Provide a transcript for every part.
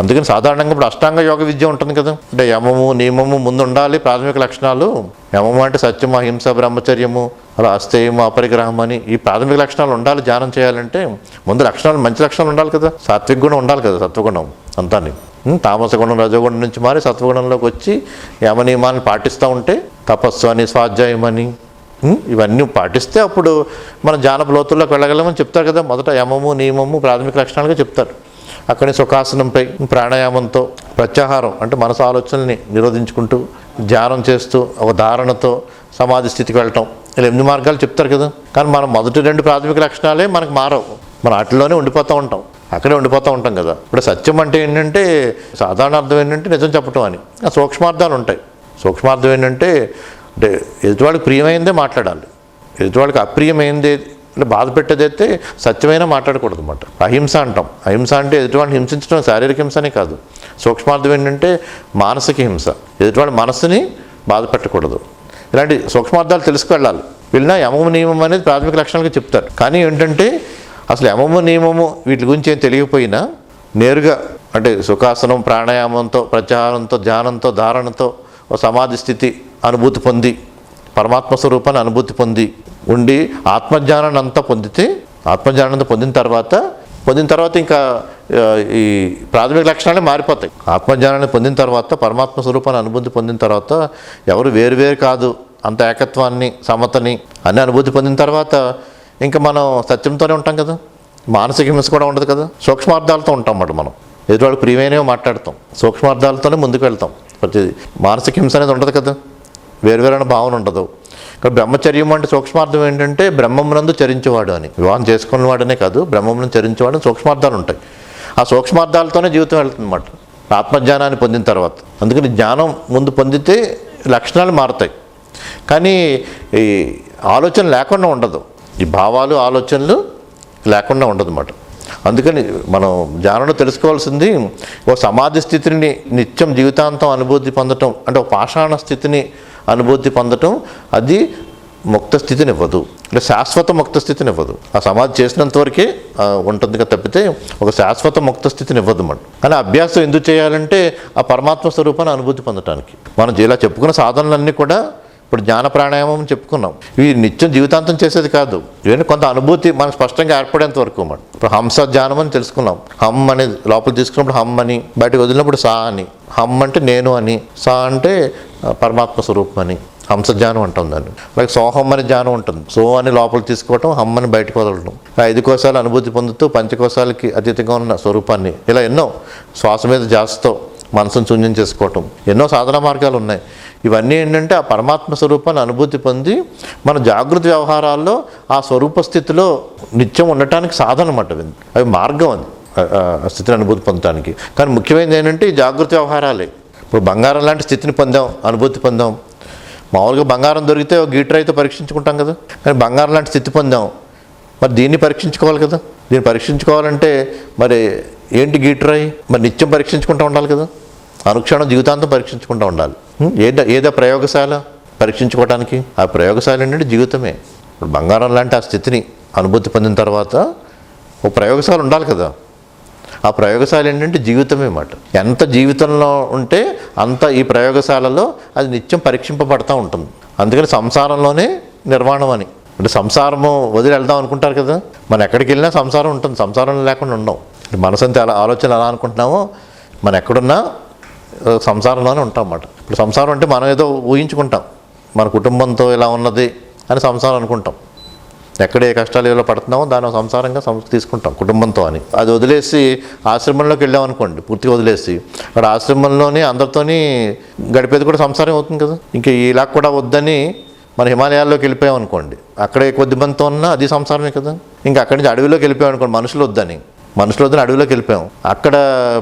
అందుకని సాధారణంగా ఇప్పుడు అష్టాంగ యోగ విద్య ఉంటుంది కదా. అంటే యమము నియమము ముందు ఉండాలి ప్రాథమిక లక్షణాలు. యమము అంటే సత్యము అహింస బ్రహ్మచర్యము అలా అస్థేయము అపరిగ్రహం అని ఈ ప్రాథమిక లక్షణాలు ఉండాలి ధ్యానం చేయాలంటే ముందు లక్షణాలు మంచి లక్షణాలు ఉండాలి కదా. సాత్విక గుణం ఉండాలి కదా సత్వగుణం అంతాని ఉం, తామస గుణం రజోగుణం నుంచి మారి సత్వగుణంలోకి వచ్చి యమ నియమాన్ని పాటిస్తూ ఉంటే తపస్సు అని స్వాధ్యాయం అని ఇవన్నీ పాటిస్తే అప్పుడు మన జానపు లోతుల్లోకి వెళ్ళగలమని చెప్తారు కదా. మొదట యమము నియమము ప్రాథమిక లక్షణాలుగా చెప్తారు. అక్కడే సుఖాసనంపై ప్రాణాయామంతో ప్రత్యాహారం అంటే మనసు ఆలోచనల్ని నిరోధించుకుంటూ ధ్యానం చేస్తూ ఒక ధారణతో సమాధి స్థితికి వెళ్ళటం. ఇలా ఎనిమిది మార్గాలు చెప్తారు కదా. కానీ మనం మొదటి రెండు ప్రాథమిక లక్షణాలే మనకు మారవు. మనం వాటిలోనే ఉండిపోతూ ఉంటాం. అక్కడే ఉండిపోతూ ఉంటాం కదా. ఇప్పుడు సత్యం అంటే ఏంటంటే సాధారణ అర్థం ఏంటంటే నిజం చెప్పటం అని. ఆ సూక్ష్మార్థాలు ఉంటాయి. సూక్ష్మార్థం ఏంటంటే అంటే ఎదుటివాడికి ప్రియమైందే మాట్లాడాలి. ఎదుటివాడికి అప్రియమైంది అంటే బాధ పెట్టేదైతే సత్యమైన మాట్లాడకూడదు అనమాట అహింస అంటాం. అహింస అంటే ఎదుటివాడిని హింసించడం శారీరక హింసనే కాదు. సూక్ష్మార్థం ఏంటంటే మానసిక హింస. ఎదుటివాడి మనసుని బాధ పెట్టకూడదు ఇలాంటి సూక్ష్మార్థాలు తెలుసుకెళ్ళాలి. వెళ్ళినా యమము నియమం అనేది ప్రాథమిక లక్షణాలుగా చెప్తారు. కానీ ఏంటంటే అసలు యమము నియమము వీటి గురించి ఏం తెలియకపోయినా నేరుగా అంటే సుఖాసనం ప్రాణాయామంతో ప్రచారంతో ధ్యానంతో ధారణతో సమాధి స్థితి అనుభూతి పొంది పరమాత్మ స్వరూపాన్ని అనుభూతి పొంది ఉండి ఆత్మజ్ఞానాన్ని అంతా పొందితే ఆత్మజ్ఞానం అంతా పొందిన తర్వాత పొందిన తర్వాత ఇంకా ఈ ప్రాథమిక లక్షణాలే మారిపోతాయి. ఆత్మజ్ఞానాన్ని పొందిన తర్వాత పరమాత్మ స్వరూపాన్ని అనుభూతి పొందిన తర్వాత ఎవరు వేరు వేరు కాదు అంత ఏకత్వాన్ని సమతని అన్ని అనుభూతి పొందిన తర్వాత ఇంకా మనం సత్యంతోనే ఉంటాం కదా. మానసిక హింస కూడా ఉండదు కదా. సూక్ష్మార్థాలతో ఉంటాం అన్నమాట మనం. ఎదురువాళ్ళు ప్రియమైనవి మాట్లాడతాం. సూక్ష్మార్థాలతోనే ముందుకు వెళ్తాం. ప్రతిదీ మానసిక హింస అనేది ఉండదు కదా. వేరువేరైన భావన ఉండదు. ఇక్కడ బ్రహ్మచర్యం అంటే సూక్ష్మార్థం ఏంటంటే బ్రహ్మమునందు చరించేవాడు అని. వివాహం చేసుకున్నవాడనే కాదు బ్రహ్మమునందు చరించేవాడు సూక్ష్మార్థాలు ఉంటాయి. ఆ సూక్ష్మార్థాలతోనే జీవితం వెళ్తుందన్నమాట. ఆత్మజ్ఞానాన్ని పొందిన తర్వాత. అందుకని జ్ఞానం ముందు పొందితే లక్షణాలు మారుతాయి. కానీ ఈ ఆలోచన లేకుండా ఉండదు. ఈ భావాలు ఆలోచనలు లేకుండా ఉండదు అన్నమాట అందుకని మనం జ్ఞానంలో తెలుసుకోవాల్సింది ఓ సమాధి స్థితిని నిత్యం జీవితాంతం అనుభూతి పొందటం అంటే ఒక పాషాణ స్థితిని అనుభూతి పొందటం అది ముక్త స్థితినివ్వదు. అంటే శాశ్వత ముక్త స్థితినివ్వదు. ఆ సమాధి చేసినంత వరకే ఉంటుందిగా తప్పితే ఒక శాశ్వత ముక్త ఇవ్వదు మనం. కానీ అభ్యాసం ఎందుకు చేయాలంటే ఆ పరమాత్మ స్వరూపాన్ని అనుభూతి పొందటానికి. మనం ఇలా చెప్పుకున్న సాధనలన్నీ కూడా ఇప్పుడు జ్ఞాన ప్రాణాయామం చెప్పుకున్నాం. ఇవి నిత్యం జీవితాంతం చేసేది కాదు. ఇవన్నీ కొంత అనుభూతి మనకు స్పష్టంగా ఏర్పడేంత వరకు మనం ఇప్పుడు హంస ధ్యానం అని తెలుసుకున్నాం. హమ్ అనేది లోపల తీసుకున్నప్పుడు హమ్ అని బయటకు వదిలినప్పుడు సా అని. హమ్ అంటే నేను అని. సా అంటే పరమాత్మ స్వరూపం అని. హంస ధ్యానం అంటాం దాన్ని. అలాగే సోహం అనే ధ్యానం ఉంటుంది. సో అని లోపల తీసుకోవటం హమ్ అని బయటకు వదలడం ఐదు కోశాలు అనుభూతి పొందుతూ పంచకోశాలకి అతీతంగా ఉన్న స్వరూపాన్ని ఇలా ఎన్నో శ్వాస మీద జాస్తో మనసును శూన్యం చేసుకోవటం. ఎన్నో సాధన మార్గాలు ఉన్నాయి. ఇవన్నీ ఏంటంటే ఆ పరమాత్మ స్వరూపాన్ని అనుభూతి పొంది మన జాగృతి వ్యవహారాల్లో ఆ స్వరూప స్థితిలో నిత్యం ఉండటానికి సాధన అన్నమాట. అవి అవి మార్గం అది. స్థితిని అనుభూతి పొందటానికి. కానీ ముఖ్యమైనది ఏంటంటే ఈ జాగృత వ్యవహారాలే. ఇప్పుడు బంగారం లాంటి స్థితిని పొందాం అనుభూతి పొందాం. మామూలుగా బంగారం దొరికితే గీటర్ అయితే పరీక్షించుకుంటాం కదా. కానీ బంగారం లాంటి స్థితి పొందాం. మరి దీన్ని పరీక్షించుకోవాలి కదా. దీన్ని పరీక్షించుకోవాలంటే మరి ఏంటి గీటర్ అయి మరి నిత్యం పరీక్షించుకుంటూ ఉండాలి కదా. అనుక్షణం జీవితాంతం పరీక్షించుకుంటూ ఉండాలి. ఏదో ఏదో ప్రయోగశాల పరీక్షించుకోవడానికి ఆ ప్రయోగశాల ఏంటంటే జీవితమే. ఇప్పుడు బంగారం లాంటి ఆ స్థితిని అనుభూతి పొందిన తర్వాత ఒక ప్రయోగశాల ఉండాలి కదా. ఆ ప్రయోగశాల ఏంటంటే జీవితమే మాట. ఎంత జీవితంలో ఉంటే అంత ఈ ప్రయోగశాలలో అది నిత్యం పరీక్షింపబడతా ఉంటుంది. అందుకని సంసారంలోనే నిర్మాణం అని. అంటే సంసారము వదిలి వెళ్దాం అనుకుంటారు కదా. మనం ఎక్కడికి వెళ్ళినా సంసారం ఉంటుంది. సంసారం లేకుండా ఉండం మనసంతా అంతే అలా ఆలోచన ఎలా అనుకుంటున్నామో మనం ఎక్కడున్నా సంసారంలోనే ఉంటాం అన్నమాట ఇప్పుడు సంసారం అంటే మనం ఏదో ఊహించుకుంటాం. మన కుటుంబంతో ఇలా ఉన్నది అని సంసారం అనుకుంటాం. ఎక్కడ ఏ కష్టాలు ఏదో పడుతున్నామో దాని సంసారంగా సం తీసుకుంటాం కుటుంబంతో అని. అది వదిలేసి ఆశ్రమంలోకి వెళ్ళాం అనుకోండి పూర్తిగా వదిలేసి. అక్కడ ఆశ్రమంలోని అందరితోని గడిపేది కూడా సంసారం అవుతుంది కదా. ఇంకా ఇలా కూడా వద్దని మన హిమాలయాల్లోకి వెళ్ళిపోయాం అనుకోండి అక్కడే కొద్ది మందితో ఉన్నా అది సంసారమే కదా. ఇంకా అక్కడి నుంచి అడవిలోకి వెళ్ళిపోయాం అనుకోండి మనుషులు వద్దని. మనుషులు అడవిలోకి వెళ్ళిపోయాం. అక్కడ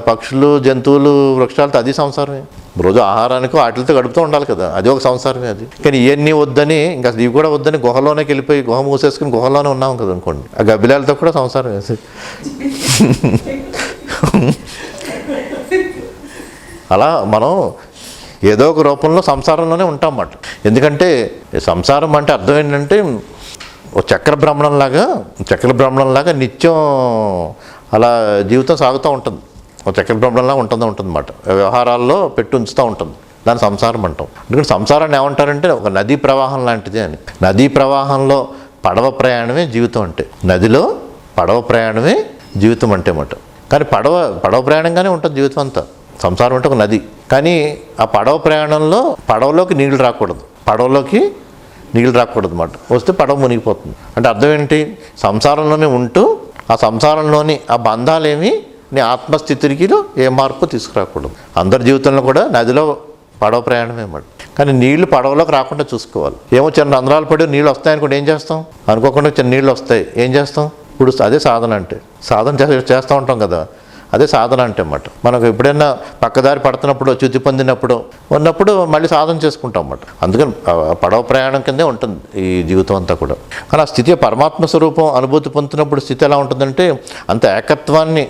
పక్షులు జంతువులు వృక్షాలతో అది సంసారమే. రోజు ఆహారానికి వాటితో గడుపుతూ ఉండాలి కదా. అది ఒక సంసారమే అది. కానీ ఇవన్నీ వద్దని ఇంకా ఇవి కూడా వద్దని గుహలోనే వెళ్ళిపోయి గుహ మూసేసుకుని గుహలోనే ఉన్నాం కదా అనుకోండి. ఆ గబ్బిలాలతో కూడా సంసారం వేసి అలా మనం ఏదో ఒక రూపంలో సంసారంలోనే ఉంటాం అన్నమాట. ఎందుకంటే సంసారం అంటే అర్థం ఏంటంటే ఓ చక్ర భ్రమణంలాగా చక్ర భ్రమణంలాగా నిత్యం అలా జీవితం సాగుతూ ఉంటుంది. ఒక చక్కెర ప్రాబ్లంలా ఉంటుందో ఉంటుంది అన్నమాట వ్యవహారాల్లో పెట్టి ఉంచుతూ ఉంటుంది. దాని సంసారం అంటాం. ఎందుకంటే సంసారాన్ని ఏమంటారంటే ఒక నదీ ప్రవాహం లాంటిది అని. నదీ ప్రవాహంలో పడవ ప్రయాణమే జీవితం అంటే. నదిలో పడవ ప్రయాణమే జీవితం అంటే మాట కానీ పడవ పడవ ప్రయాణంగానే ఉంటుంది జీవితం అంతా. సంసారం అంటే ఒక నది. కానీ ఆ పడవ ప్రయాణంలో పడవలోకి నీళ్ళు రాకూడదు. పడవలోకి నీళ్ళు రాకూడదు అన్నమాట. వస్తే పడవ మునిగిపోతుంది. అంటే అర్థం ఏంటి? సంసారంలోనే ఉంటూ ఆ సంసారంలోని ఆ బంధాలేమి నీ ఆత్మస్థితికిలో ఏ మార్పు తీసుకురాకూడదు. అందరి జీవితంలో కూడా నదిలో పడవ ప్రయాణమే అన్నమాట కానీ నీళ్ళు పడవలోకి రాకుండా చూసుకోవాలి. ఏమో చిన్న రంధ్రాలు పడి నీళ్ళు వస్తాయనుకుంటే ఏం చేస్తాం? అనుకోకుండా చిన్న నీళ్ళు వస్తాయి. ఏం చేస్తాం? ఇప్పుడు అదే సాధన అంటే. సాధన చేస్తూ ఉంటాం కదా. అదే సాధన అంటే అన్నమాట. మనకు ఎప్పుడైనా పక్కదారి పడుతున్నప్పుడు చ్యుతి పొందినప్పుడు ఉన్నప్పుడు మళ్ళీ సాధన చేసుకుంటాం అన్నమాట. అందుకని పడవ ప్రయాణం కిందే ఉంటుంది ఈ జీవితం అంతా కూడా. కానీ ఆ స్థితి పరమాత్మ స్వరూపం అనుభూతి పొందుతున్నప్పుడు స్థితి ఎలా ఉంటుందంటే అంత ఏకత్వాన్ని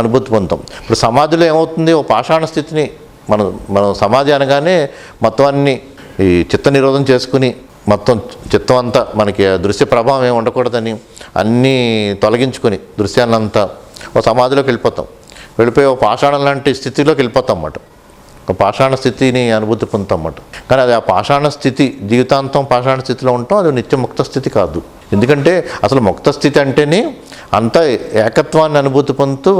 అనుభూతి పొందుతాం. ఇప్పుడు సమాధిలో ఏమవుతుంది? ఓ పాషాణ స్థితిని మనం మనం సమాధి అనగానే మొత్తం అన్ని ఈ చిత్త నిరోధం చేసుకుని మొత్తం చిత్తం అంతా మనకి దృశ్య ప్రభావం ఏమి ఉండకూడదని అన్నీ తొలగించుకొని దృశ్యాన్నంతా ఓ సమాధిలోకి వెళ్ళిపోతాం. వెళ్ళిపోయి ఒక పాషాణం లాంటి స్థితిలోకి వెళ్ళిపోతాం అన్నమాట. ఒక పాషాణ స్థితిని అనుభూతి పొందుతామన్నమాట కానీ అది ఆ పాషాణ స్థితి జీవితాంతం పాషాణ స్థితిలో ఉంటాం అది నిత్య ముక్త స్థితి కాదు. ఎందుకంటే అసలు ముక్త స్థితి అంటేనే అంత ఏకత్వాన్ని అనుభూతి పొందుతూ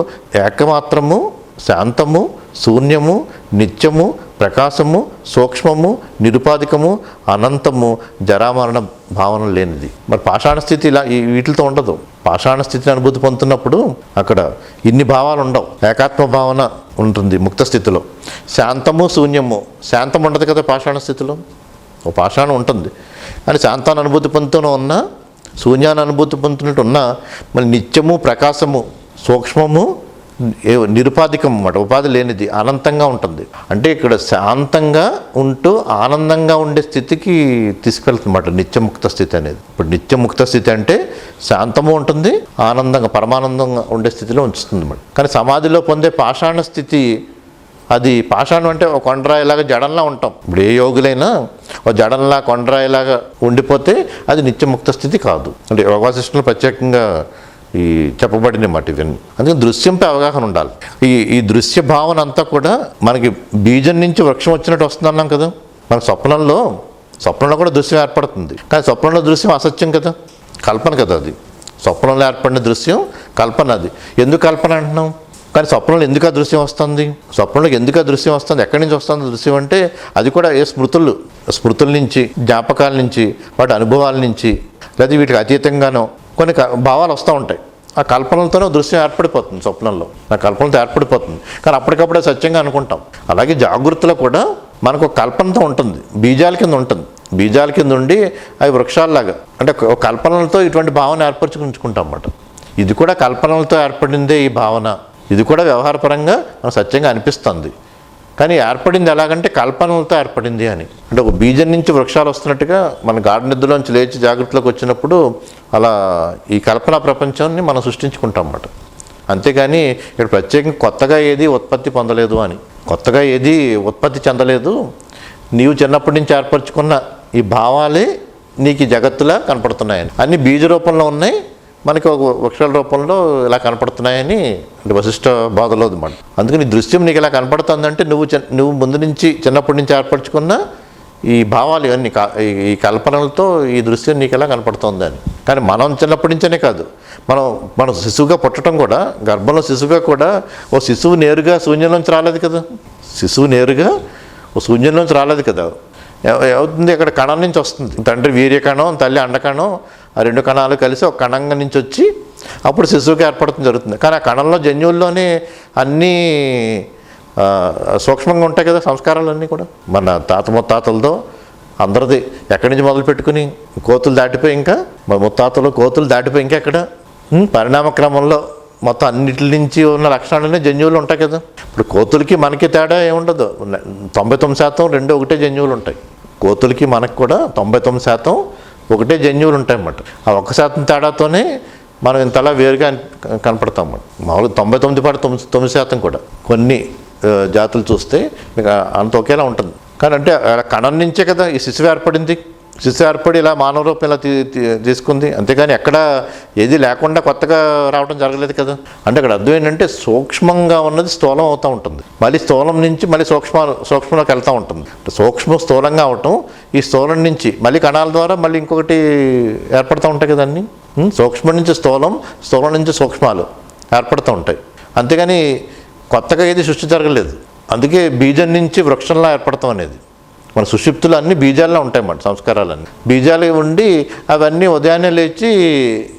ఏకమాత్రము శాంతము శూన్యము నిత్యము ప్రకాశము సూక్ష్మము నిరుపాధికము అనంతము జరామరణ భావన లేనిది. మరి పాషాణ స్థితి ఇలా వీటితో ఉండదు. పాషాణ స్థితిని అనుభూతి పొందుతున్నప్పుడు అక్కడ ఇన్ని భావాలు ఉండవు. ఏకాత్మ భావన ఉంటుంది ముక్త స్థితిలో. శాంతము శూన్యము. శాంతం ఉండదు కదా పాషాణ స్థితిలో. ఓ పాషాణం ఉంటుంది. అని శాంతాన్ని అనుభూతి పొందుతూనే ఉన్నా శూన్యాన్ని అనుభూతి పొందుతున్నట్టు ఉన్నా మళ్ళీ నిత్యము ప్రకాశము సూక్ష్మము నిరుపాధికం అన్నమాట ఉపాధి లేనిది అనంతంగా ఉంటుంది. అంటే ఇక్కడ శాంతంగా ఉంటూ ఆనందంగా ఉండే స్థితికి తీసుకెళ్తుందన్నమాట నిత్యముక్త స్థితి అనేది. ఇప్పుడు నిత్యముక్త స్థితి అంటే శాంతము ఉంటుంది ఆనందంగా పరమానందంగా ఉండే స్థితిలో ఉంచుతుంది అన్నమాట కానీ సమాధిలో పొందే పాషాణ స్థితి అది పాషాణం అంటే ఒక కొండరాయిలాగా జడంలా ఉంటాం. ఇప్పుడు ఏ యోగులైనా ఒక జడంలా కొండరాయిలాగా ఉండిపోతే అది నిత్యముక్త స్థితి కాదు. అంటే యోగాశిష్టులు ప్రత్యేకంగా ఈ చెప్పబడిన మాట ఇవన్నీ. అందుకని దృశ్యంపై అవగాహన ఉండాలి. ఈ ఈ దృశ్య భావన అంతా కూడా మనకి బీజం నుంచి వృక్షం వచ్చినట్టు వస్తుంది అన్నాం కదా. మన స్వప్నంలో స్వప్నంలో కూడా దృశ్యం ఏర్పడుతుంది. కానీ స్వప్నంలో దృశ్యం అసత్యం కదా. కల్పన కదా అది. స్వప్నంలో ఏర్పడిన దృశ్యం కల్పన అది. ఎందుకు కల్పన అంటున్నాం? కానీ స్వప్నంలో ఎందుకు ఆ దృశ్యం వస్తుంది? స్వప్నంలో ఎందుకు ఆ దృశ్యం వస్తుంది? ఎక్కడి నుంచి వస్తుంది దృశ్యం అంటే అది కూడా ఏ స్మృతులు? స్మృతుల నుంచి జ్ఞాపకాల నుంచి వాటి అనుభవాల నుంచి లేదా వీటికి అతీతంగానో కొన్ని క- భావాలు వస్తూ ఉంటాయి. ఆ కల్పనలతోనే దృశ్యం ఏర్పడిపోతుంది స్వప్నంలో. ఆ కల్పనతో ఏర్పడిపోతుంది. కానీ అప్పటికప్పుడే సత్యంగా అనుకుంటాం. అలాగే జాగ్రత్తలో కూడా మనకు కల్పనతో ఉంటుంది. బీజాల కింద ఉంటుంది. బీజాల కింద ఉండి అవి వృక్షాల్లాగా అంటే కల్పనలతో ఇటువంటి భావన ఏర్పరచుకుంటాం ఉంచుకుంటాం అన్నమాట. ఇది కూడా కల్పనలతో ఏర్పడిందే ఈ భావన. ఇది కూడా వ్యవహారపరంగా మనకు సత్యంగా అనిపిస్తుంది. కానీ ఏర్పడింది ఎలాగంటే కల్పనలతో ఏర్పడింది అని. అంటే ఒక బీజం నుంచి వృక్షాలు వస్తున్నట్టుగా మన గార్డెన్ నిద్రలోంచి లేచి జాగ్రత్తలోకి వచ్చినప్పుడు అలా ఈ కల్పన ప్రపంచాన్ని మనం సృష్టించుకుంటాం అన్నమాట. అంతేగాని ఇక్కడ ప్రత్యేకంగా కొత్తగా ఏది ఉత్పత్తి పొందలేదు అని. కొత్తగా ఏది ఉత్పత్తి చెందలేదు. నీవు చిన్నప్పటి నుంచి ఏర్పరచుకున్న ఈ భావాలే నీకు జగత్తులా కనపడుతున్నాయని. అన్ని బీజ రూపంలో ఉన్నాయి. మనకి ఒక వృక్షాల రూపంలో ఇలా కనపడుతున్నాయని అంటే వశిష్ట బాధలో అనమాట అందుకని దృశ్యం నీకు ఇలా కనపడుతుందంటే నువ్వు నువ్వు ముందు నుంచి చిన్నప్పటి నుంచి ఏర్పరచుకున్న ఈ భావాలు ఇవన్నీ ఈ- కల్పనలతో ఈ దృశ్యం నీకు ఎలా కనపడుతుందని. కానీ మనం చిన్నప్పటి నుంచేనే కాదు. మనం మనం శిశువుగా పుట్టడం కూడా గర్భంలో శిశువుగా కూడా ఓ శిశువు నేరుగా శూన్యంలోంచి రాలేదు కదా. శిశువు నేరుగా ఓ శూన్యంలోంచి రాలేదు కదా. ఏమవుతుంది? అక్కడ కణం నుంచి వస్తుంది. తండ్రి వీర్యకణం తల్లి అండకణం ఆ రెండు కణాలు కలిసి ఒక కణంగా నుంచి వచ్చి అప్పుడు శిశువుకి ఏర్పడటం జరుగుతుంది. కానీ ఆ కణంలో జన్యువుల్లోనే అన్నీ సూక్ష్మంగా ఉంటాయి కదా సంస్కారాలన్నీ కూడా. మన తాత ముత్తాతలతో అందరిది ఎక్కడి నుంచి మొదలు పెట్టుకుని కోతులు దాటిపోయి ఇంకా మన ముత్తాతలు కోతులు దాటిపోయి ఇంకా ఎక్కడ? పరిణామ క్రమంలో మొత్తం అన్నిటి నుంచి ఉన్న లక్షణాలనే జన్యువులు ఉంటాయి కదా. ఇప్పుడు కోతులకి మనకి తేడా ఏముండదు. తొంభై తొమ్మిది శాతం రెండు ఒకటే జన్యువులు ఉంటాయి. కోతులకి మనకు కూడా తొంభై తొమ్మిది శాతం ఒకటే జన్యువులు ఉంటాయన్నమాట. ఆ ఒక్క శాతం తేడాతోనే మనం ఇంతలా వేరుగా కనపడతాం అన్నమాట. మామూలుగా తొంభై తొమ్మిది పాటు తొమ్మిది తొమ్మిది శాతం కూడా. కొన్ని జాతులు చూస్తే మీకు అంత ఒకేలా ఉంటుంది. కానీ అంటే కణం నుంచే కదా ఈ శిశువు ఏర్పడింది. శిశు ఏర్పడి ఇలా మానవ రూపం ఇలా తీ- తీసుకుంది. అంతేగాని ఎక్కడ ఏది లేకుండా కొత్తగా రావడం జరగలేదు కదా. అంటే అక్కడ అర్థం ఏంటంటే సూక్ష్మంగా ఉన్నది స్థూలం అవుతూ ఉంటుంది. మళ్ళీ స్థూలం నుంచి మళ్ళీ సూక్ష్మ సూక్ష్మంలోకి వెళ్తూ ఉంటుంది. సూక్ష్మ స్థూలంగా అవటం ఈ స్థూలం నుంచి మళ్ళీ కణాల ద్వారా మళ్ళీ ఇంకొకటి ఏర్పడుతూ ఉంటాయి కదండి సూక్ష్మం నుంచి స్థూలం స్థూలం నుంచి సూక్ష్మాలు ఏర్పడుతూ ఉంటాయి. అంతేగాని కొత్తగా ఏది సృష్టి జరగలేదు. అందుకే బీజం నుంచి వృక్షంలా ఏర్పడతాం అనేది. మన సుషిప్తులు అన్ని బీజాల్లో ఉంటాయన్నమాట సంస్కారాలన్నీ. బీజాలు ఉండి అవన్నీ ఉదయాన్నే లేచి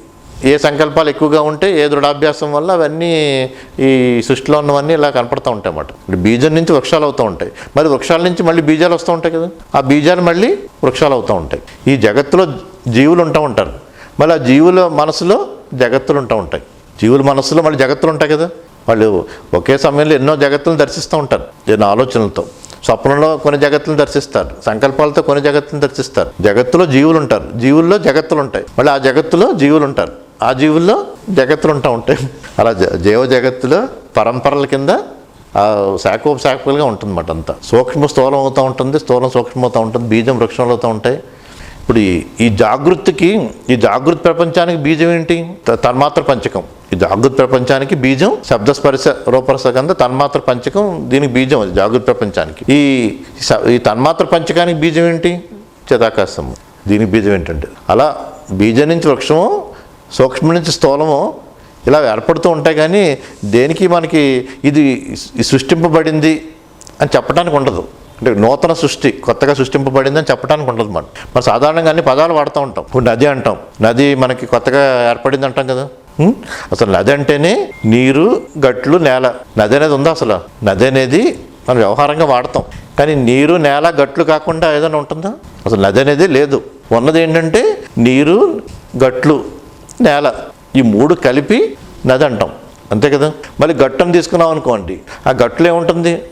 ఏ సంకల్పాలు ఎక్కువగా ఉంటే ఏ దృఢాభ్యాసం వల్ల అవన్నీ ఈ సృష్టిలో ఉన్నవన్నీ ఇలా కనపడుతూ ఉంటాయి అన్నమాట ఇప్పుడు బీజం నుంచి వృక్షాలు అవుతూ ఉంటాయి. మరి వృక్షాల నుంచి మళ్ళీ బీజాలు వస్తూ ఉంటాయి కదా? ఆ బీజాలు మళ్ళీ వృక్షాలు అవుతూ ఉంటాయి. ఈ జగత్తులో జీవులు ఉంటా ఉంటారు. మళ్ళీ ఆ జీవుల మనసులో జగత్తులు ఉంటా ఉంటాయి. జీవుల మనసులో మళ్ళీ జగత్తులు ఉంటాయి కదా? వాళ్ళు ఒకే సమయంలో ఎన్నో జగత్తులను దర్శిస్తూ ఉంటారు. ఎన్నో ఆలోచనలతో. స్వప్నంలో కొన్ని జగత్తులను దర్శిస్తారు సంకల్పాలతో కొన్ని జగత్తులను దర్శిస్తారు. జగత్తులో జీవులు ఉంటారు. జీవుల్లో జగత్తులు ఉంటాయి. మళ్ళీ ఆ జగత్తులో జీవులు ఉంటారు. ఆ జీవుల్లో జగత్తులు ఉంటా ఉంటాయి. అలా జీవ జగత్తులో పరంపరల కింద శాఖోపశాఖలుగా ఉంటుంది మాట అంతా. సూక్ష్మ స్థూలం అవుతూ ఉంటుంది స్థూలం సూక్ష్మం అవుతూ ఉంటుంది బీజం వృక్షంలో అవుతూ ఉంటాయి. ఇప్పుడు ఈ జాగృతికి ఈ జాగృతి ప్రపంచానికి బీజం ఏంటి? తన్మాత్ర పంచకం. ఈ జాగృతి ప్రపంచానికి బీజం శబ్దస్పర్శ రూపరస గంధ తన్మాత్ర పంచకం దీనికి బీజం అది జాగృతి ప్రపంచానికి. ఈ ఈ తన్మాత్ర పంచకానికి బీజం ఏంటి? చిదాకాశము. దీనికి బీజం ఏంటంటే అలా బీజం నుంచి వృక్షము సూక్ష్మం నుంచి స్థూలము ఇలా ఏర్పడుతూ ఉంటాయి కానీ దేనికి మనకి ఇది సృష్టింపబడింది అని చెప్పడానికి ఉండదు. అంటే నూతన సృష్టి కొత్తగా సృష్టింపబడిందని చెప్పడానికి ఉండదు మనం మనం సాధారణంగా అన్ని పదాలు వాడుతూ ఉంటాం. ఇప్పుడు నది అంటాం. నది మనకి కొత్తగా ఏర్పడింది అంటాం కదా. అసలు నది అంటేనే నీరు గట్లు నేల. నది అనేది ఉందా అసలు? నది అనేది మనం వ్యవహారంగా వాడతాం. కానీ నీరు నేల గట్లు కాకుండా ఏదైనా ఉంటుందా? అసలు నది అనేది లేదు. ఉన్నది ఏంటంటే నీరు గట్లు నేల. ఈ మూడు కలిపి నది అంటాం. అంతే కదా? మళ్ళీ గట్టం తీసుకున్నాం అనుకోండి. ఆ గట్లు ఏముంటుంది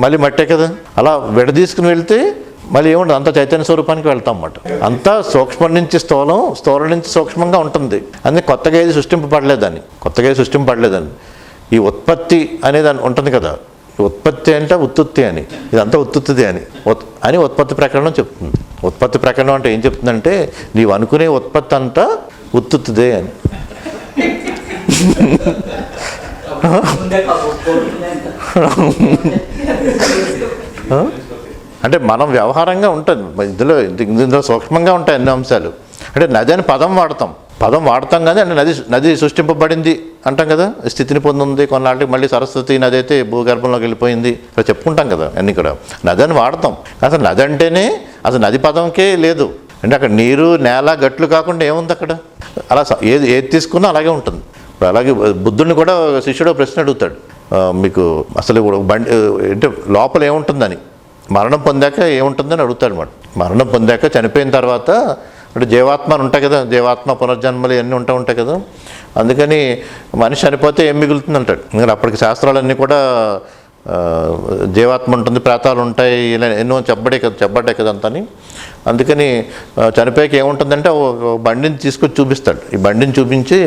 మళ్ళీ మట్టే కదా అలా విడదీసుకుని వెళ్తే మళ్ళీ ఏముండదు అంత చైతన్య స్వరూపానికి వెళ్తాం అన్నమాట. అంతా సూక్ష్మం నుంచి స్థూలం స్థూలం నుంచి సూక్ష్మంగా ఉంటుంది. అందుకే కొత్తగా ఏది సృష్టింపబడలేదని కొత్తగా ఏది సృష్టింపబడలేదని ఈ ఉత్పత్తి అనేది ఉంటుంది కదా. ఉత్పత్తి అంటే ఉత్పత్తి అని. ఇదంతా ఉత్పత్తిది అని. ఉత్- అని ఉత్పత్తి ప్రకరణం చెప్తుంది. ఉత్పత్తి ప్రకరణం అంటే ఏం చెప్తుందంటే నీవు అనుకునే ఉత్పత్తి అంతా ఉత్పత్తిదే అని. అంటే మనం వ్యవహారంగా ఉంటుంది. ఇందులో ఇందులో సూక్ష్మంగా ఉంటాయి అన్ని అంశాలు. అంటే నది అని పదం వాడతాం. పదం వాడతాం కానీ అంటే నది నది సృష్టింపబడింది అంటాం కదా? స్థితిని పొందింది. కొన్నాళ్ళకి మళ్ళీ సరస్వతి నది అయితే భూగర్భంలోకి వెళ్ళిపోయింది. ఇలా చెప్పుకుంటాం కదా అన్ని కూడా. నది అని వాడతాం. అసలు నది అంటేనే అసలు నది పదంకే లేదు. అంటే అక్కడ నీరు నేల గట్లు కాకుండా ఏముంది అక్కడ? అలా ఏది ఏది తీసుకున్నా అలాగే ఉంటుంది. ఇప్పుడు అలాగే బుద్ధుడిని కూడా శిష్యుడు ప్రశ్న అడుగుతాడు. మీకు అసలు బండి అంటే లోపల ఏముంటుందని. మరణం పొందాక ఏముంటుందని అడుగుతాడు అనమాట మరణం పొందాక చనిపోయిన తర్వాత అంటే జీవాత్మ ఉంటాయి కదా జీవాత్మ పునర్జన్మలు ఇవన్నీ ఉంటా ఉంటాయి కదా. అందుకని మనిషి చనిపోతే ఏం మిగులుతుంది అంటాడు అప్పటికి శాస్త్రాలన్నీ కూడా జీవాత్మ ఉంటుంది ప్రేతాలు ఉంటాయి ఇలా ఎన్నో చెప్పబడే కదా చెప్పడే కదా అంతని. అందుకని చనిపోయాక ఏముంటుందంటే ఓ బండిని తీసుకొచ్చి చూపిస్తాడు. ఈ బండిని చూపించి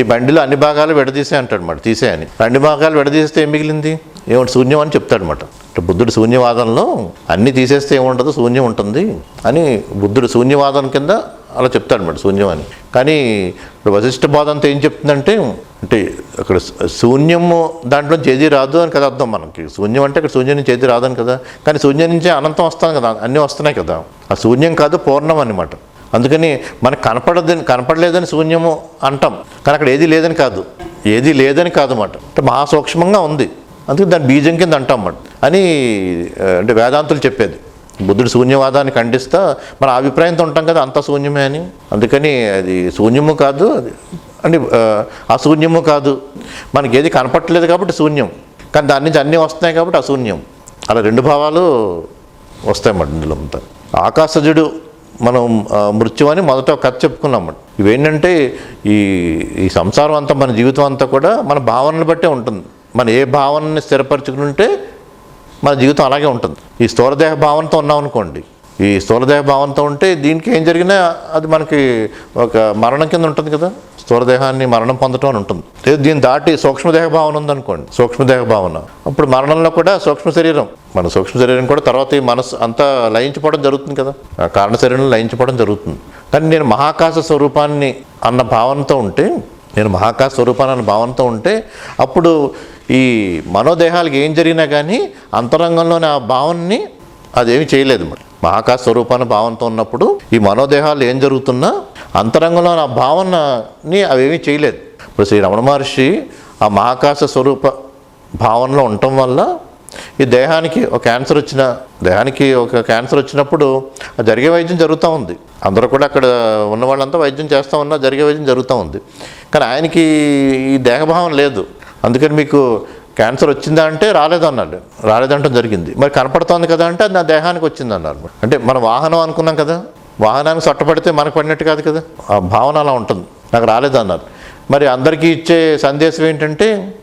ఈ బండిలో అన్ని భాగాలు విడదీసే అంటాడు మాట తీసేయని. అన్ని భాగాలు విడదీస్తే ఏం మిగిలింది? ఏమంటే శూన్యం అని చెప్తాడు అనమాట బుద్ధుడు శూన్యవాదంలో అన్నీ తీసేస్తే ఏముండదు? శూన్యం ఉంటుంది అని బుద్ధుడు శూన్యవాదం కింద అలా చెప్తాడు అనమాట శూన్యం అని. కానీ ఇప్పుడు వశిష్ఠ బోధంతో ఏం చెప్తుందంటే అంటే అక్కడ శూన్యము దాంట్లో చేది రాదు అని కదా అర్థం మనకి. శూన్యం అంటే అక్కడ శూన్యం నుంచి చేది రాదని కదా. కానీ శూన్యం నుంచి అనంతం వస్తాను కదా అన్నీ వస్తున్నాయి కదా. ఆ శూన్యం కాదు పూర్ణం అనమాట అందుకని మనకు కనపడదని కనపడలేదని శూన్యము అంటాం. కానీ అక్కడ ఏది లేదని కాదు. ఏది లేదని కాదు అన్నమాట. అంటే మహాసూక్ష్మంగా ఉంది. అందుకే దాని బీజం కింద అంటాం అన్నమాట. అని అంటే వేదాంతులు చెప్పేది. బుద్ధుడు శూన్యవాదాన్ని ఖండిస్తా మన అభిప్రాయంతో ఉంటాం కదా అంత శూన్యమే అని. అందుకని అది శూన్యము కాదు అది అంటే అశూన్యము కాదు. మనకి ఏది కనపట్టలేదు కాబట్టి శూన్యం. కానీ దాని నుంచి అన్నీ వస్తున్నాయి కాబట్టి అశూన్యం. అలా రెండు భావాలు వస్తాయి అన్నమాట ఇందులో అంతా. ఆకాశజుడు మనం మృత్యు అని మొదట కథ చెప్పుకున్నాం ఇవేంటంటే ఈ ఈ సంసారం అంతా మన జీవితం అంతా కూడా మన భావనలు బట్టే ఉంటుంది. మన ఏ భావనని స్థిరపరచుకుంటే మన జీవితం అలాగే ఉంటుంది. ఈ స్థూలదేహ భావనతో ఉన్నాం అనుకోండి. ఈ స్థూలదేహ భావంతో ఉంటే దీనికి ఏం జరిగినా అది మనకి ఒక మరణం కింద ఉంటుంది కదా. స్థూలదేహాన్ని మరణం పొందటం అని ఉంటుంది. లేదు దీన్ని దాటి సూక్ష్మదేహ భావన ఉందనుకోండి. సూక్ష్మదేహ భావన. అప్పుడు మరణంలో కూడా సూక్ష్మ శరీరం. మన సూక్ష్మ శరీరం కూడా తర్వాత ఈ మనసు అంతా లయించిపోవడం జరుగుతుంది కదా. ఆ కారణ శరీరం లయించిపోవడం జరుగుతుంది. కానీ నేను మహాకాశ స్వరూపాన్ని అన్న భావనతో ఉంటే నేను మహాకాశ స్వరూపాన్ని అన్న భావనతో ఉంటే అప్పుడు ఈ మనోదేహాలకి ఏం జరిగినా కానీ అంతరంగంలోని ఆ భావనని అదేమి చేయలేదు మరి. మహాకాశ స్వరూపాన భావనతో ఉన్నప్పుడు ఈ మనోదేహాలు ఏం జరుగుతున్నా అంతరంగంలో ఆ భావనని అవేమీ చేయలేదు. ఇప్పుడు శ్రీ రమణ మహర్షి ఆ మహాకాశ స్వరూప భావనలో ఉండటం వల్ల ఈ దేహానికి ఒక క్యాన్సర్ వచ్చిన దేహానికి ఒక క్యాన్సర్ వచ్చినప్పుడు జరిగే వైద్యం జరుగుతూ ఉంది. అందరూ కూడా అక్కడ ఉన్న వాళ్ళంతా వైద్యం చేస్తూ ఉన్నా జరిగే వైద్యం జరుగుతూ ఉంది. కానీ ఆయనకి ఈ దేహభావం లేదు. అందుకని మీకు క్యాన్సర్ వచ్చిందా అంటే రాలేదన్నాడు. రాలేదంటే జరిగింది. మరి కనపడుతోంది కదా అంటే అది నా దేహానికి వచ్చిందన్నారు. అంటే మనం వాహనం అనుకున్నాం కదా. వాహనానికి సొట్టపడితే మనకు పడినట్టు కాదు కదా. ఆ భావన అలా ఉంటుంది. నాకు రాలేదన్నారు. మరి అందరికీ ఇచ్చే సందేశం ఏంటంటే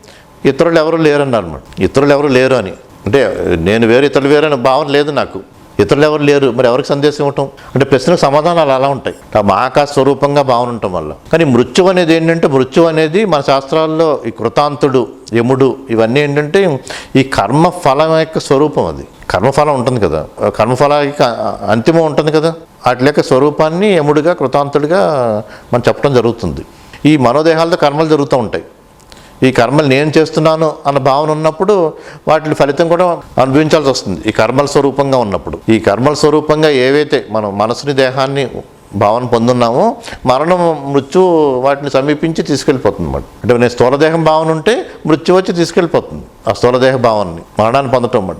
ఇతరులు ఎవరు లేరు అన్నారు ఇతరులు ఎవరు లేరు అని. అంటే నేను వేరు ఇతరులు వేరు అనే భావన లేదు నాకు. ఇతరులు ఎవరు లేరు. మరి ఎవరికి సందేశం ఇవ్వటం? అంటే ప్రశ్నకు సమాధానాలు అలా ఉంటాయి. ఆ మహాకాశ స్వరూపంగా భావన ఉండటం వల్ల. కానీ మృత్యు అనేది ఏంటంటే మృత్యు అనేది మన శాస్త్రాల్లో ఈ కృతాంతుడు యముడు ఇవన్నీ ఏంటంటే ఈ కర్మ ఫలం యొక్క స్వరూపం అది. కర్మఫలం ఉంటుంది కదా. కర్మఫలానికి అంతిమం ఉంటుంది కదా. వాటి యొక్క స్వరూపాన్ని యముడిగా కృతాంతుడిగా మనం చెప్పడం జరుగుతుంది. ఈ మనోదేహాలతో కర్మలు జరుగుతూ ఉంటాయి. ఈ కర్మలు నేను చేస్తున్నాను అన్న భావన ఉన్నప్పుడు వాటి ఫలితం కూడా అనుభవించాల్సి వస్తుంది. ఈ కర్మల స్వరూపంగా ఉన్నప్పుడు. ఈ కర్మల స్వరూపంగా ఏవైతే మనం మనసుని దేహాన్ని భావన పొందున్నామో మరణం మృత్యు వాటిని సమీపించి తీసుకెళ్ళిపోతుంది అన్నమాట. అంటే నేను స్థూలదేహం భావన ఉంటే మృత్యు వచ్చి తీసుకెళ్ళిపోతుంది ఆ స్థూలదేహ భావనని మరణాన్ని పొందటం అన్నమాట.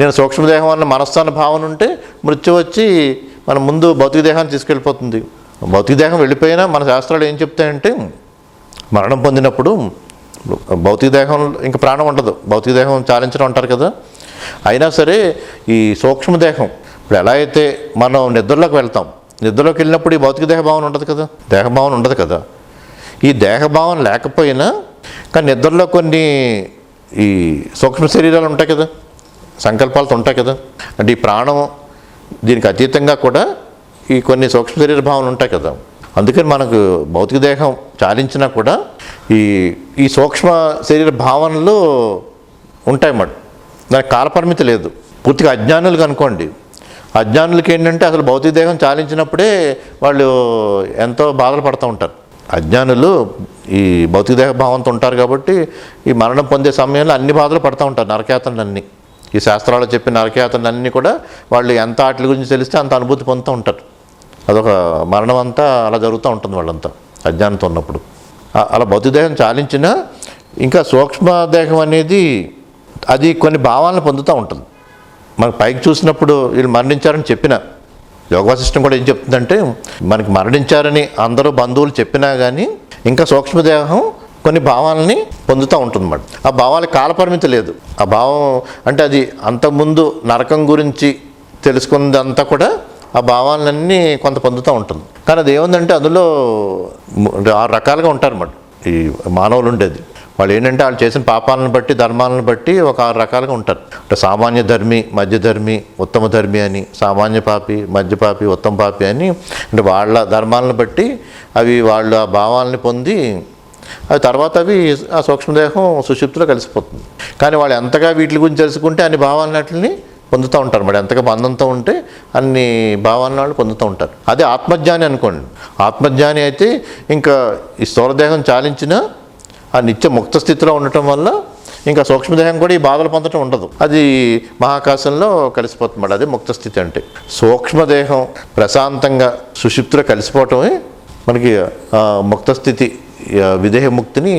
నేను సూక్ష్మదేహం అన్న మనస్థాన భావన ఉంటే మృత్యు వచ్చి మన ముందు భౌతిక దేహాన్ని తీసుకెళ్ళిపోతుంది. భౌతిక దేహం వెళ్ళిపోయినా మన శాస్త్రాలు ఏం చెప్తాయంటే మరణం పొందినప్పుడు భౌతిక దేహం ఇంకా ప్రాణం ఉండదు. భౌతిక దేహం చాలించడం అంటారు కదా. అయినా సరే ఈ సూక్ష్మదేహం ఇప్పుడు ఎలా అయితే మనం నిద్రలోకి వెళ్తాం నిద్రలోకి వెళ్ళినప్పుడు ఈ భౌతిక దేహభావన ఉండదు కదా. దేహభావన ఉండదు కదా. ఈ దేహభావన లేకపోయినా కానీ నిద్రలో కొన్ని ఈ సూక్ష్మ శరీరాలు ఉంటాయి కదా. సంకల్పాలతో ఉంటాయి కదా. అంటే ఈ ప్రాణం దీనికి అతీతంగా కూడా ఈ కొన్ని సూక్ష్మ శరీర భావనలు ఉంటాయి కదా. అందుకని మనకు భౌతిక దేహం చాలించినా కూడా ఈ ఈ సూక్ష్మ శరీర భావనలు ఉంటాయి మాట దానికి కాలపరిమితి లేదు. పూర్తిగా అజ్ఞానులు అనుకోండి అజ్ఞానులకి ఏంటంటే అసలు భౌతిక దేహం చాలించినప్పుడే వాళ్ళు ఎంతో బాధలు పడుతూ ఉంటారు. అజ్ఞానులు ఈ భౌతిక దేహ భావంతో ఉంటారు కాబట్టి ఈ మరణం పొందే సమయంలో అన్ని బాధలు పడుతూ ఉంటారు నరకయాతనలు ఈ శాస్త్రాలు చెప్పిన నరకయాతనలు అన్నీ కూడా వాళ్ళు ఎంత వాటి గురించి తెలిస్తే అంత అనుభూతి పొందుతూ ఉంటారు. అదొక మరణం అంతా అలా జరుగుతూ ఉంటుంది వాళ్ళంతా అజ్ఞానంతో ఉన్నప్పుడు. అలా భౌతిక చాలించినా ఇంకా సూక్ష్మదేహం అనేది అది కొన్ని భావాలను పొందుతూ ఉంటుంది. మనకు పైకి చూసినప్పుడు వీళ్ళు మరణించారని చెప్పిన యోగా కూడా ఏం చెప్తుందంటే మనకి మరణించారని అందరూ బంధువులు చెప్పినా కానీ ఇంకా సూక్ష్మదేహం కొన్ని భావాలని పొందుతూ ఉంటుంది ఆ భావాల కాలపరిమితి లేదు. ఆ భావం అంటే అది అంతకుముందు నరకం గురించి తెలుసుకున్నదంతా కూడా ఆ భావాలన్నీ కొంత పొందుతూ ఉంటుంది. కానీ అది ఏముందంటే అందులో ఆరు రకాలుగా ఉంటారన్నమాట ఈ మానవులు ఉండేది. వాళ్ళు ఏంటంటే వాళ్ళు చేసిన పాపాలను బట్టి ధర్మాలను బట్టి ఒక ఆరు రకాలుగా ఉంటారు. అంటే సామాన్య ధర్మి మధ్యధర్మి ఉత్తమ ధర్మి అని సామాన్య పాపి మధ్య పాపి ఉత్తమ పాపి అని అంటే వాళ్ళ ధర్మాలను బట్టి అవి వాళ్ళు ఆ భావాలని పొంది అవి తర్వాత అవి ఆ సూక్ష్మదేహం సుషుప్తిలో కలిసిపోతుంది. కానీ వాళ్ళు ఎంతగా వీటి గురించి తెలుసుకుంటే అన్ని భావాలన్నిటిని పొందుతూ ఉంటారు మరి. ఎంతగా బంధంతో ఉంటే అన్ని భావాలను వాళ్ళు పొందుతూ ఉంటారు. అదే ఆత్మజ్ఞాని అనుకోండి. ఆత్మజ్ఞాని అయితే ఇంకా ఈ స్థూలదేహం చాలించినా ఆ నిత్య ముక్త స్థితిలో ఉండటం వల్ల ఇంకా సూక్ష్మదేహం కూడా ఈ బాధలు పొందటం ఉండదు. అది మహాకాశంలో కలిసిపోతుంది అది ముక్త స్థితి అంటే. సూక్ష్మదేహం ప్రశాంతంగా సుషిప్తిలో కలిసిపోవటమే మనకి ముక్త స్థితి విదేహ ముక్తిని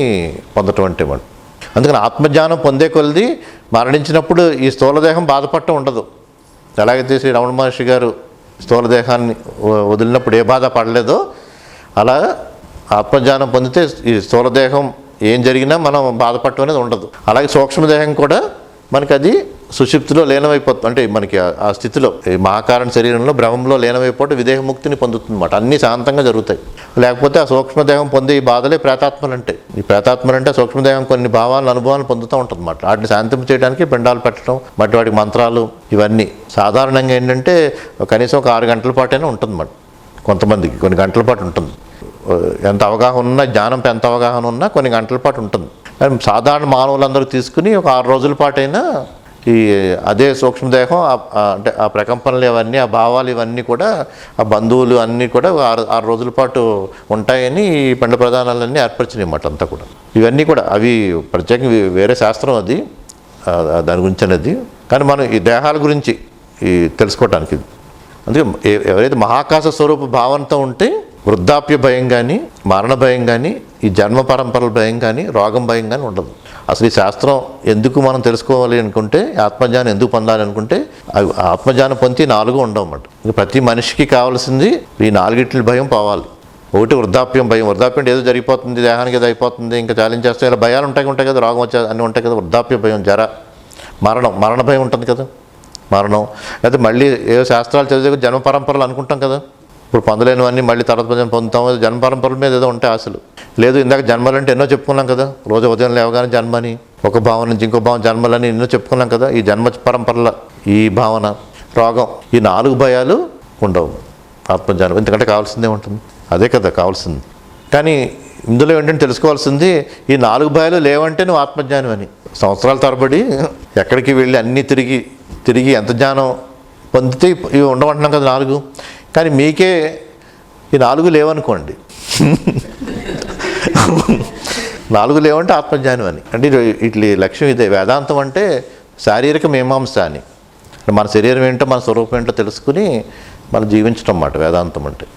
పొందటం అంటే మనం అందుకని ఆత్మజ్ఞానం పొందే కొలది మరణించినప్పుడు ఈ స్థూలదేహం బాధపడటం ఉండదు. ఎలాగైతే శ్రీ రమణ మహర్షి గారు స్థూలదేహాన్ని వదిలినప్పుడు ఏ బాధ పడలేదో అలా ఆత్మజ్ఞానం పొందితే ఈ స్థూలదేహం ఏం జరిగినా మనం బాధపడటం అనేది ఉండదు. అలాగే సూక్ష్మదేహం కూడా మనకి అది సుషిప్తిలో లీనమైపోతుంది అంటే మనకి ఆ- స్థితిలో ఈ మహాకారణ శరీరంలో భ్రమంలో లీనమైపోవటం విదేహముక్తిని పొందుతుందన్నమాట. అన్నీ శాంతంగా జరుగుతాయి. లేకపోతే ఆ సూక్ష్మదేహం పొందే ఈ బాధలే ప్రేతాత్మలు అంటే ఈ ప్రేతాత్మలు అంటే సూక్ష్మదేవం కొన్ని భావాలను అనుభవాలు పొందుతూ ఉంటుంది అన్నమాట. వాటిని శాంతింపు చేయడానికి పిండాలు పెట్టడం మట్టి వాటికి మంత్రాలు ఇవన్నీ. సాధారణంగా ఏంటంటే కనీసం ఒక ఆరు గంటల పాటైనా ఉంటుంది అన్నమాట. కొంతమందికి కొన్ని గంటల పాటు ఉంటుంది. ఎంత అవగాహన ఉన్నా జ్ఞానం ఎంత అవగాహన ఉన్నా కొన్ని గంటల పాటు ఉంటుంది. కానీ సాధారణ మానవులందరూ తీసుకుని ఒక ఆరు రోజుల పాటైనా ఈ అదే సూక్ష్మదేహం అంటే ఆ ప్రకంపనలు ఇవన్నీ ఆ భావాలు ఇవన్నీ కూడా ఆ బంధువులు అన్నీ కూడా ఆరు ఆరు రోజుల పాటు ఉంటాయని ఈ పిండ ప్రధానాలన్నీ ఏర్పరిచినాయి అంతా కూడా. ఇవన్నీ కూడా అవి ప్రత్యేకంగా వేరే శాస్త్రం అది దాని గురించి అనేది. కానీ మనం ఈ దేహాల గురించి ఈ తెలుసుకోవటానికి అందుకే ఎవరైతే మహాకాశ స్వరూప భావనతో ఉంటే వృద్ధాప్య భయం కానీ మరణ భయం కానీ ఈ జన్మ పరంపరల భయం కానీ రోగం భయం కానీ ఉండదు. అసలు ఈ శాస్త్రం ఎందుకు మనం తెలుసుకోవాలి అనుకుంటే ఆత్మజ్ఞానం ఎందుకు పొందాలి అనుకుంటే అవి ఆత్మజ్ఞానం పొంది నాలుగు ఉండవు అన్నమాట. ప్రతి మనిషికి కావాల్సింది ఈ నాలుగిట్ల భయం పోవాలి. ఒకటి వృద్ధాప్యం భయం. వృద్ధాప్యం ఏదో జరిగిపోతుంది దేహానికి ఏదో అయిపోతుంది ఇంకా ఛాలెంజ్ చేస్తే ఇలా భయాలు ఉంటాయి ఉంటాయి కదా రోగం వచ్చే అన్నీ ఉంటాయి కదా వృద్ధాప్య భయం జర. మరణం మరణ భయం ఉంటుంది కదా. మరణం. అయితే మళ్ళీ ఏదో శాస్త్రాలు చదివే జన్మ పరంపరలు అనుకుంటాం కదా. ఇప్పుడు పొందలేనివన్నీ మళ్ళీ తర్వాత కొంచెం పొందుతాము. జన్మ పరంపరల మీద ఏదో ఉంటాయి ఆశలు. లేదు ఇందాక జన్మలు అంటే ఎన్నో చెప్పుకున్నాం కదా. రోజు ఉదయం లేవగానే జన్మని ఒక భావన నుంచి ఇంకో భావన జన్మలని ఎన్నో చెప్పుకున్నాం కదా. ఈ జన్మ పరంపరల ఈ భావన రోగం ఈ నాలుగు భయాలు ఉండవు. ఆత్మజ్ఞానం. ఎందుకంటే కావాల్సిందే ఉంటుంది. అదే కదా కావాల్సింది. కానీ ఇందులో ఏంటంటే తెలుసుకోవాల్సింది ఈ నాలుగు భయాలు లేవంటే నువ్వు ఆత్మజ్ఞానం అని. సంవత్సరాల తరబడి ఎక్కడికి వెళ్ళి అన్నీ తిరిగి తిరిగి ఎంత జ్ఞానం పొందితే ఇవి ఉండమంటున్నాం కదా నాలుగు. కానీ మీకే ఈ నాలుగు లేవనుకోండి. నాలుగు లేవంటే ఆత్మజ్ఞానం అని. అంటే ఇది ఇట్లా లక్ష్యం ఇదే. వేదాంతం అంటే శారీరక మీమాంస అని. మన శరీరం ఏంటో మన స్వరూపం ఏంటో తెలుసుకుని మనం జీవించడం అన్నమాట వేదాంతం అంటే.